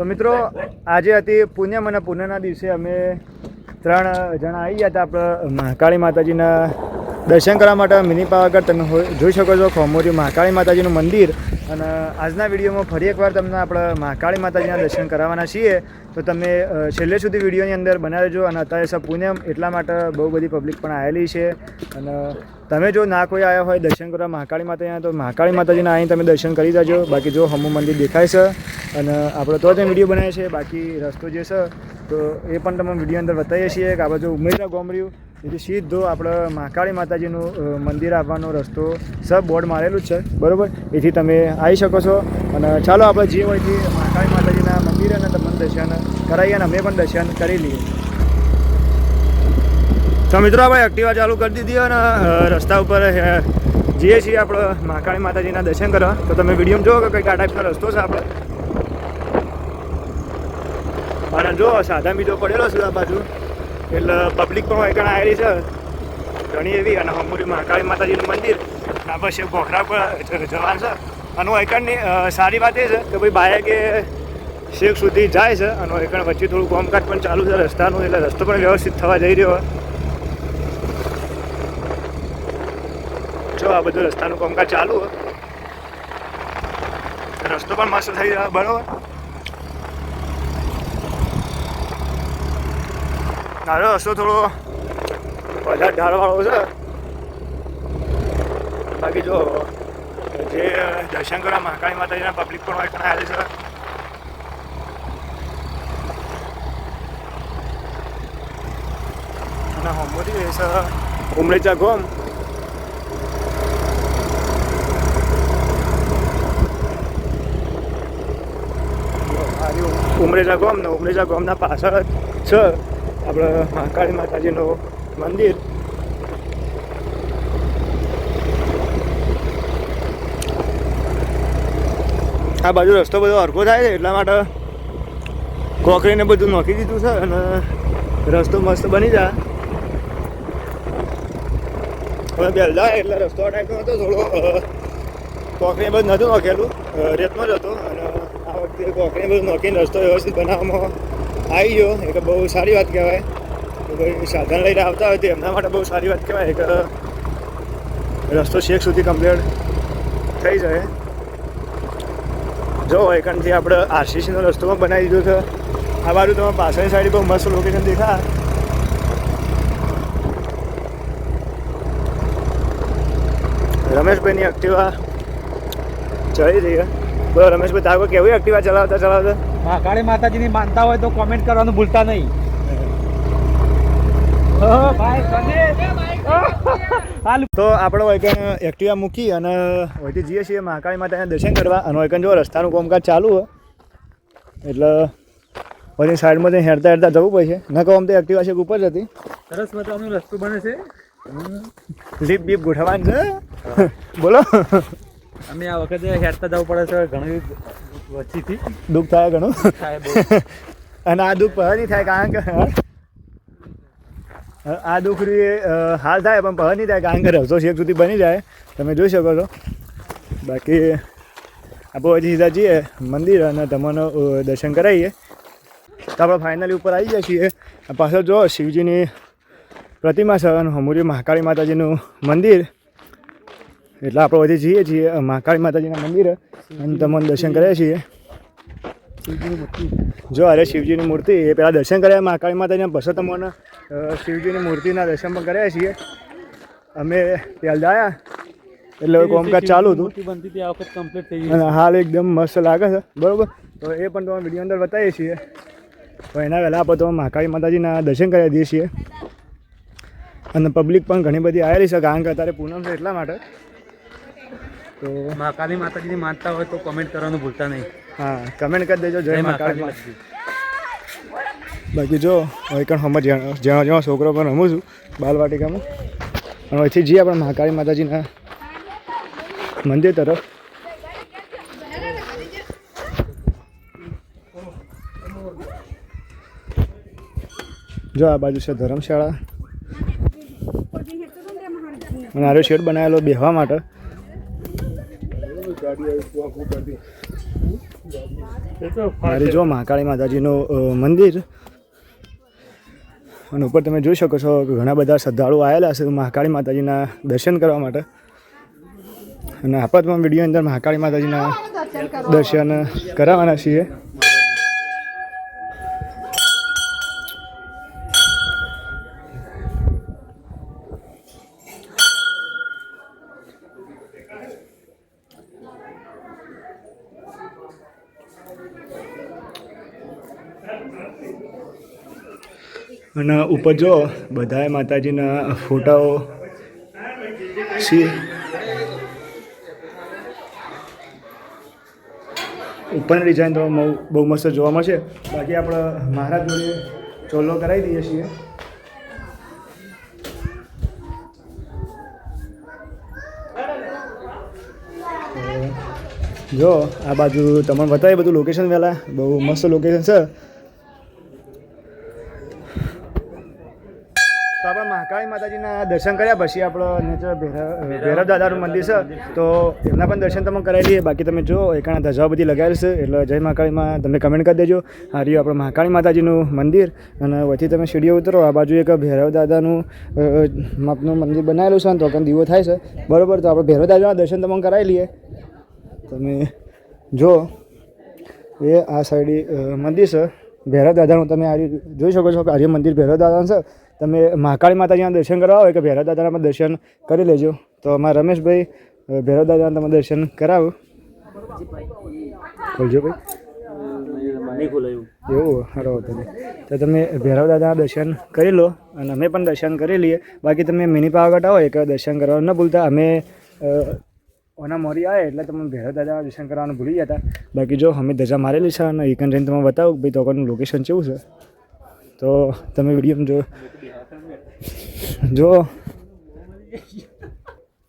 તો મિત્રો, આજે હતી પૂનમ અને પૂનમના દિવસે અમે ત્રણ જણા આવી ગયા હતા આપણે મહાકાળી માતાજીના દર્શન કરવા માટે મિની પાવાગઢ. તમે જોઈ શકો છો ખોમોરી મહાકાળી માતાજીનું મંદિર. અને આજના વિડીયોમાં ફરી એકવાર તમને આપણે મહાકાળી માતાજીના દર્શન કરાવવાના છીએ. તો તમે છેલ્લે સુધી વિડીયોની અંદર દેજો અને અત્યારે સર પુણ્યમ એટલા માટે બહુ બધી પબ્લિક પણ આવેલી છે. અને તમે જો ના કોઈ આવ્યા હોય દર્શન કરવા મહાકાળી માતાજીના તો મહાકાળી માતાજીના અહીં તમે દર્શન કરી દેજો. બાકી જો હમુ મંદિર દેખાય છે. અને આપણે તો જ વીડિયો બનાવીએ છીએ, બાકી રસ્તો જે છે, તો એ પણ તમે વીડિયો અંદર બતાવીએ છીએ કે આપણે જો ઉમેરા ગોમર્યું એથી સીધો આપણે મહાકાળી માતાજીનું મંદિર આવવાનો રસ્તો સબ બોર્ડ મારેલું જ છે. બરાબર? એથી તમે આવી શકો છો. અને ચાલો આપણે જે હોય તે મહાકાળી માતાજીના મંદિરે અને તમને દર્શન કરાવીએ અને અમે પણ દર્શન કરી લઈએ. તો મિત્રો, આપણે એક્ટિવા ચાલુ કરી દીધી અને રસ્તા ઉપર જઈએ છીએ આપણે મહાકાળી માતાજીના દર્શન કરવા. તો તમે વીડિયો જુઓ કે કંઈક આ ટાઈપનો રસ્તો છે આપણે. અને જો સાધા બીજો પડેલો છે આ બાજુ. એટલે પબ્લિક પણ એકણ આવેલી છે. ઘણી એવી અને હમુરી મહાકાળી માતાજીનું મંદિર. આ પછી ઘોઘરા પર જવાનું છે. અને એકણની અ, સારી વાત એ છે કે ભાઈ બાયકે શેખ સુધી જાય છે અને એકણ વચ્ચે થોડું કામકાજ પણ ચાલુ છે રસ્તાનું એટલે રસ્તો પણ વ્યવસ્થિત થવા જઈ રહ્યો જો આ બધું રસ્તાનું કામકાજ ચાલુ હોય રસ્તો પણ મસ્ત થઈ રહ્યો બરોબર. મારો રસ્તો થોડો વધારે ઢાળવાળો છે. બાકી જો, જે દર્શન કરવા મહાકાળી માતાજીના પબ્લિક પણ હોય છે. અને હોમોથી છે ઉમરેચા ગોમ. ઉમરેજા ગોમ ને ઉમરેજા ગોમના પાછળ છે. આપણે મહાકાળી માતાજીનું મંદિર. આ બાજુ રસ્તો બધો હરખો થાય છે, એટલા માટે કોકરીને બધું નોખી દીધું છે અને રસ્તો મસ્ત બની જાય. હવે બેલદા એટલે રસ્તો ટાઈપનો હતો થોડો. કોકરી બધું નહોતું નોખેલું. રેતમાં જ હતો અને આ વખતે કોકરી બધું નોખીને રસ્તો વ્યવસ્થિત બનાવવામાં આવી ગયો. એક બહુ સારી વાત કહેવાય. કે સાધન લઈને આવતા હોય તો એમના માટે બહુ સારી વાત કહેવાય. કે રસ્તો શેખ સુધી કમ્પ્લીટ થઈ જાય. જો, એકાંતથી આપણે આરસીસીનો રસ્તો પણ બનાવી દીધો છે. આ બાજુ તમે પાછળની સાઈડ બહુ મસ્ત લોકેશન દેખા રમેશભાઈની એક્ટિવા ચડી રહી છે. બોલો, રમેશભાઈ, તારો કેવું એક્ટિવા ચલાવતા ચલાવતા? મહાકાળી માતાજીની માનતા હોય તો કોમેન્ટ કરવાનું ભૂલતા નહીં. તો આપણે વૈકન એક્ટિવા મૂકી અને વહીથી જઈએ છીએ મહાકાળી માતાના દર્શન કરવા. અને વૈકન જો રસ્તાનું કામકાજ ચાલુ હોય એટલે પછી સાઈડમાં જઈને હેરતા હેરતા જવું પડશે. ન કહો આમ તો એક્ટિવા છે ઉપર જ હતી. સરસ મજાનું રસ્તો બને છે. લીપ બીપ ગોઠવવાનું છે. બોલો. અમે આ વખતે હેરતા જવું પડે છે ઘણી વચ્ચેથી. દુઃખ થાય ઘણું? અને આ દુઃખ પહ નહીં થાય કારણ કે આ દુઃખ હાલ થાય પણ પહ નહીં થાય કારણ કે રસ્તો શેક સુધી બની જાય. તમે જોઈ શકો છો. બાકી આપણે હજી સીધા જઈએ મંદિર અને તમને દર્શન કરાવીએ. તો આપણે ફાઇનલી ઉપર આવી જઈએ છીએ. પાછળ જો શિવજીની પ્રતિમા છે અને હમુરી મહાકાળી માતાજીનું મંદિર. એટલે આપણે હજી જઈએ છીએ. મહાકાળી માતાજીના મંદિરે. અને તમને દર્શન કર્યા છીએ. જો અરે શિવજીની મૂર્તિ એ પહેલાં દર્શન કર્યા મહાકાળી માતાજીના પછી તમને શિવજીની મૂર્તિના દર્શન પણ કર્યા છીએ. અમે પહેલાં આવ્યા એટલે કોમકાજ ચાલુ હતું. બનતી હતી આ વખત કમ્પ્લીટ થઈ ગઈ. અને હાલ એકદમ મસ્ત લાગે છે. બરાબર? તો એ પણ તમે વીડિયો અંદર બતાવીએ છીએ. તો એના પહેલાં આપણે તમે મહાકાળી માતાજીના દર્શન કરી દઈએ છીએ. અને પબ્લિક પણ ઘણી બધી આવેલી છે. કારણ કે અત્યારે પૂનમ છે એટલા માટે. તો મહાકાળી માતાજીની માનતા હોય તો કમેન્ટ કરવાનું ભૂલતા નહીં. હા કમેન્ટ કરી દેજો જય મહાકાળી મહાકાળી માતાજી. બાકી જો હવે કણ હમ જ્યાં જ્યાં છોકરો પણ રમું છું બાલવાટિકામાં. અને અહીંથી જઈએ આપણે મહાકાળી માતાજીના મંદિર તરફ. જો આ બાજુ છે ધર્મશાળા. અને આરો શેડ બનાવેલો બેહવા માટે. મારી જો મહાકાળી માતાજીનું મંદિર. અને ઉપર તમે જોઈ શકો છો કે ઘણા બધા શ્રદ્ધાળુઓ આવેલા છે મહાકાળી માતાજીના દર્શન કરવા માટે. અને પણ વીડિયો અંદર મહાકાળી માતાજીના દર્શન કરાવવાના છીએ. અને ઉપર જો બધાએ માતાજીના ફોટાઓ છે ઉપરની ડિઝાઇન તો બહુ મસ્ત જોવા મળશે. બાકી આપણે મહારાજ જોડે ચોલ્લો કરાવી દઈએ છીએ. જો, આ બાજુ તમને બતાવી બધું લોકેશન વહેલા બહુ મસ્ત લોકેશન છે. તો આપણે મહાકાળી માતાજીના દર્શન કર્યા પછી આપણે નેચર ભૈરવ ભૈરવ દાદાનું મંદિર છે. તો એમના પણ દર્શન તમે કરાવી લઈએ બાકી તમે જો એકાણા ધજાઓ બધી લગાવેલી છે એટલે જય મહાકાળીમાં તમે કમેન્ટ કરી દેજો. આ રહ્યું આપણે મહાકાળી માતાજીનું મંદિર. અને વચ્ચે તમે સીડીઓ ઉતરો આ બાજુ એક ભૈરવ દાદાનું માપનું મંદિર બનાવેલું છે અને તો દીવો થાય છે. બરાબર તો આપણે ભૈરવ દાદાના દર્શન તમે કરાવી લઈએ. તમે જો એ આ સાઈડ મંદિર છે. ભૈરવ દાદાનું તમે આ જોઈ શકો છો કે આર્ય મંદિર ભૈરવ દાદાનું છે. તમે મહાકાળી માતાજીના દર્શન કરવા આવો કે ભૈરવ દાદાના દર્શન કરી લેજો. તો અમારા રમેશભાઈ ભૈરવ દાદાના તમે દર્શન કરાવો. બોલજો ભાઈ. એવું, હરો તમે તો તમે ભૈરવ દાદાના દર્શન કરી લો અને અમે પણ દર્શન કરી લઈએ. બાકી તમે મિની પાવાગઢ આવો, એક દર્શન કરવા ન ભૂલતા. અમે ઓના મોરી આવે એટલે તમે ભૈરવ દાદાના દર્શન કરવાનું ભૂલી ગયા હતા બાકી જો અમે ધજા મારેલી છે અને એકન જઈને તમે બતાવો ભાઈ તો લોકેશન કેવું છે? તો તમે વીડિયો જો જો.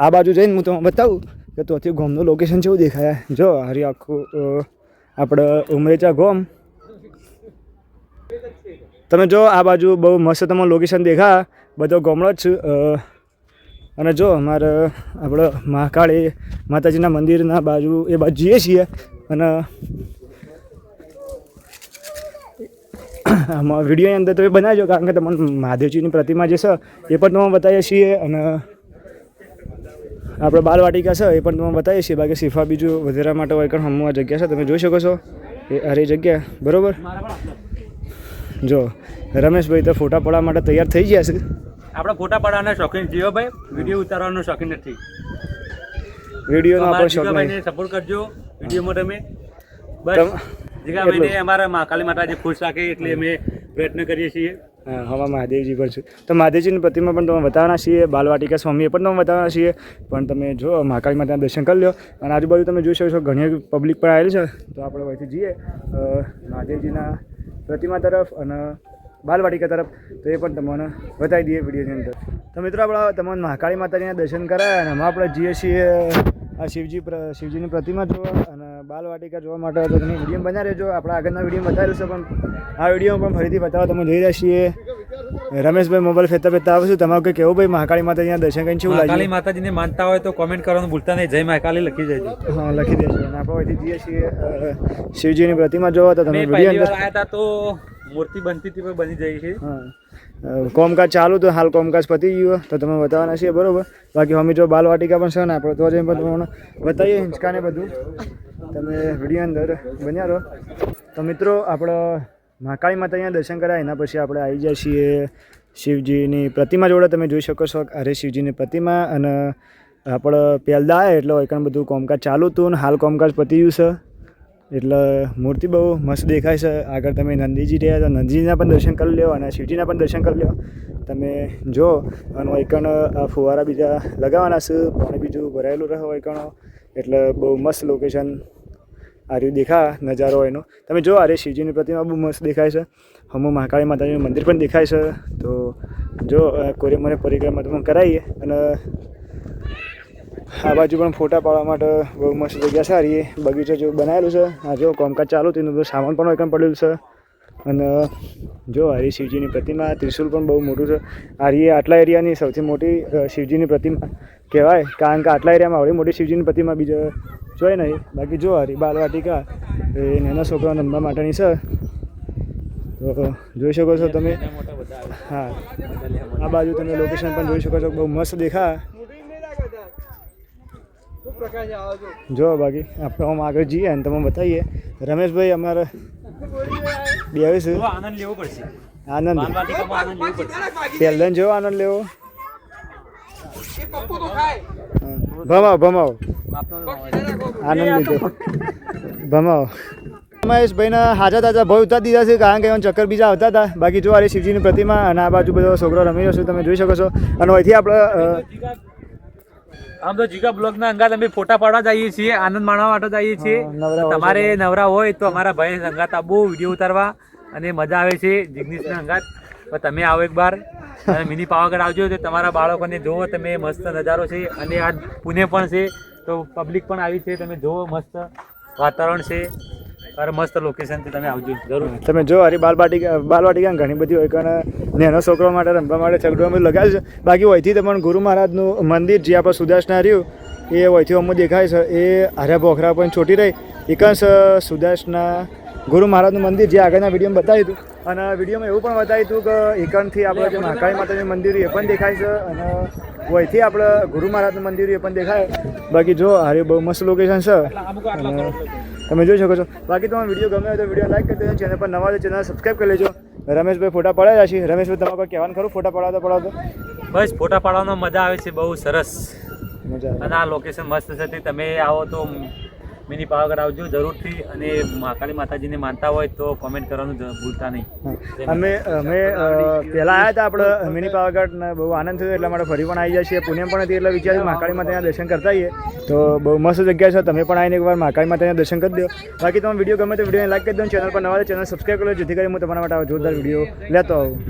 આ બાજુ જઈને હું તમને બતાવું કે તોથી ગોમનું લોકેશન કેવું દેખાય. જો, હારી આખું આપણે ઉમરેચા ગોમ. તમે જો, આ બાજુ બહુ મસ્ત તમારું લોકેશન દેખા. બધો ગોમડો જ અને જો, અમારે આપણે મહાકાળી માતાજીના મંદિરના બાજુ એ બાજુ જઈએ છીએ. અને આમાં વિડીયોની અંદર તમે બનાવજો કારણ કે તમને મહાદેવજીની પ્રતિમા જે છે એ પણ તમે બતાવીએ છીએ અને આપણે બાલવાટિકા છે એ પણ તમે બતાવીએ છીએ. બાકી શિફા બીજું વધારા માટે હોય પણ હમણાં જગ્યા છે તમે જોઈ શકો છો. એ અરે જગ્યા બરાબર? જો રમેશભાઈ તો ફોટા પડવા માટે તૈયાર થઈ ગયા છે. આપણે ફોટા પાડવાના શોખીન જીઓ ભાઈ. વીડિયો ઉતારવાનો શોખીન નથી. વિડીયોનો આપણે શોખ સપોર્ટ કરજો વિડીયોમાં તમે. બસ. જીગાભાઈને અમારા મહાકાળી માતાજી ખુશ રાખે એટલે અમે પ્રયત્ન કરીએ છીએ. હા હવા મહાદેવજી પણ છે. તો મહાદેવજીની પ્રતિમા પણ તમે બતાવવાના છીએ બાલવાટિકા સ્વામી પણ તમે બતાવવાના છીએ. પણ તમે જો મહાકાળી માતાના દર્શન કરી લો અને આજુબાજુ તમે જોઈ શકો છો ઘણી પબ્લિક પણ આવેલી છે. તો આપણે અહીંથી જઈએ મહાદેવજીના પ્રતિમા તરફ અને બાલવાટિકા તરફ. તો એ પણ તમને બતાવી દઈએ વિડીયોની અંદર. તો મિત્રો આપણે તમને મહાકાળી માતાજીના દર્શન કરાયા અને હમણાં આપણે જઈએ છીએ શિવજી શિવજીની પ્રતિમા જોવા અને બાલવાટિકા જોવા માટે તો તમે વીડિયો બનાવી રહેજો. આપણે આગળના વીડિયો બતાવેલું છે પણ આ વીડિયો પણ ફરીથી બતાવવા તમે જોઈ રહ્યા છીએ. રમેશભાઈ મોબાઈલ ફેરતા ફેરતા આવશું તમારું કે કેવું ભાઈ? મહાકાળી માતાજી દર્શન કરીને શું મહાકાળી માતાજીને માનતા હોય તો કોમેન્ટ કરવાનું ભૂલતા નહીં. જય મહાકાળી લખી દેજો. હા લખી દેજો. અને આપણે અહીંથી જઈએ છીએ શિવજીની પ્રતિમા જોવા. તો તમે વીડિયો આવ્યા હતા તો મૂર્તિ બનતી હતી પણ બની જાય છે. હા. કોમકાજ ચાલુ તો હાલ કોમકાજ પતી ગયું તો તમે બતાવવાના છીએ, બરોબર? બાકી અમે જો બાલવાટિકા પણ છે ને, આપણે તો જઈને પણ બતાવીએ, હિંચકાને બધું. તમે વીડિયો અંદર બન્યા રહો. તો મિત્રો, આપણે મહાકાળી માતા અહીંયા દર્શન કર્યા, એના પછી આપણે આવી જાય છીએ શિવજીની પ્રતિમા જોડે. તમે જોઈ શકો છો અરે શિવજીની પ્રતિમા અને આપણે પહેલાં એટલે એકણ બધું કોમકાજ ચાલુ હતું ને હાલ કોમકાજ પતી ગયું છે. એટલે મૂર્તિ બહુ મસ્ત દેખાય છે. આગળ તમે નંદીજી રહ્યા તો નંદીજીના પણ દર્શન કરી લ્યો અને શિવજીના પણ દર્શન કરી લ્યો. તમે જો અને વૈકણ આ ફુવારા બીજા લગાવવાના છે. પાણી બીજું ભરાયેલું રહે વૈકણો એટલે બહુ મસ્ત લોકેશન આર્યું દેખા નજારો એનો. તમે જો, અરે શિવજીની પ્રતિમા બહુ મસ્ત દેખાય છે. હમો મહાકાળી માતાજીનું મંદિર પણ દેખાય છે. તો જો કોરે મને પરિક્રમા તમે કરાવીએ અને આ બાજુ પણ ફોટા પાડવા માટે બહુ મસ્ત જગ્યા સારી બગીચો જો બનાવેલું છે. આ જો કામકાજ ચાલુ તેનું બધું સામાન પણ એકમ પડેલું છે. અને જો હરી શિવજીની પ્રતિમા, ત્રિશુલ પણ બહુ મોટું છે. આરી આટલા એરિયાની સૌથી મોટી શિવજીની પ્રતિમા કહેવાય. કારણ કે આટલા એરિયામાં આવડી મોટી શિવજીની પ્રતિમા બીજો જોઈ નહીં. બાકી જો હરી બાલવાટિકા, એ નાના છોકરાઓને રમવા માટેની છે. તો જોઈ શકો છો તમે. હા. આ બાજુ તમે લોકેશન પણ જોઈ શકો છો. બહુ મસ્ત દેખા જો બાકી આપણે આમ આગળ જઈએ અને તમે બતાવીએ. રમેશભાઈ અમારે બે આનંદ લેવો પડશે. આનંદ. બાલવાટિકામાં આનંદ લેવો પહેલાં જેવો આનંદ લેવો? ભમાવ ભમાવ. આનંદ લીધો. ભમાવો. મહેશભાઈના હાજા તાજા ભય ઉતાર દીધા છે કારણ કે એમાં ચક્કર બીજા આવતા હતા. બાકી જો આ શિવજીની પ્રતિમા અને આ બાજુ બધો છોકરો રમી રહ્યો છે તમે જોઈ શકો છો. અને અહીંથી આપણે આમ તો જીગા બ્લોગ ના અંગાત અમે ફોટા પાડવા જઈએ છીએ આનંદ માણવા માટે જઈએ છીએ. તમારે નવરા હોય તો અમારા ભાઈ અંગાત આબુ વીડિયો ઉતારવા અને મજા આવે છે જિગ્નેશ ના અંગાત તમે આવો એક બાર અને મિની પાવાગઢ આવજો તો તમારા બાળકોને જુઓ તમે મસ્ત નજારો છે. અને આ પુણે પણ છે તો પબ્લિક પણ આવી છે તમે જુઓ મસ્ત વાતાવરણ છે. અરે મસ્ત લોકેશન છે તમે આવજો જરૂર. તમે જો હરી બાલવાટિકા બાલવાટિકા ઘણી બધી હોય કારણ નેનો છોકરો માટે રમવા માટે ચકડો બધું લગાવ્યું છે. બાકી હોયથી તમને ગુરુ મહારાજનું મંદિર જે આપણે સુદાસના રહ્યું એ હોયથી અમુક દેખાય છે. એ હાર્યા ભોખરા પણ છોટી રહી. એકંશ સુદાસના ગુરુ મહારાજનું મંદિર જે આગળના વિડીયોમાં બતાવ્યું હતું. અને વિડીયોમાં એવું પણ બતાવ્યું હતું કે એકણથી આપણે જે મહાકાળી માતાનું મંદિર એ પણ દેખાય છે અને વહીથી આપણે ગુરુ મહારાજનું મંદિર એ પણ દેખાય. બાકી જો હારી બહુ મસ્ત લોકેશન છે. અને તમે જોઈ શકો છો. બાકી તમારો વીડિયો ગમે તો વીડિયો લાઈક કરી દેજો ચેનલ પર નવા ચેનલ સબસ્ક્રાઈબ કરી લેજો. રમેશભાઈ ફોટા પડાવ્યા છે. રમેશભાઈ તમારે કોઈ કહેવાનું ખરું? ફોટા પડાવતા પડાવતો બસ ફોટા પાડવાનો મજા આવે છે બહુ સરસ. મજા અને આ લોકેશન મસ્ત છે તમે આવો તો મિની પાવાગઢ આવજો જરૂરથી અને મહાકાળી માતાજીને માનતા હોય તો કોમેન્ટ કરવાનું ભૂલતા નહીં. અમે અમે પહેલાં આવ્યા હતા આપણે મિની પાવાગઢ બહુ આનંદ થયો એટલા માટે ફરી પણ આવી જાય છીએ. પુણે પણ હતી એટલે વિચાર્યું મહાકાળી માતાના દર્શન કરતા આવીએ તો બહુ મસ્ત જગ્યા છે તમે પણ આવીને એકવાર મહાકાળી માતાના દર્શન કરી દો. બાકી તમે વીડિયો ગમે તો વિડીયોને લાઈક કરી દો ચેનલ પર નવા ચેનલ સબસ્ક્રાઈબ કરો જેથી કરી હું તમારા માટે આવા જોરદાર વીડિયો લેતો આવું.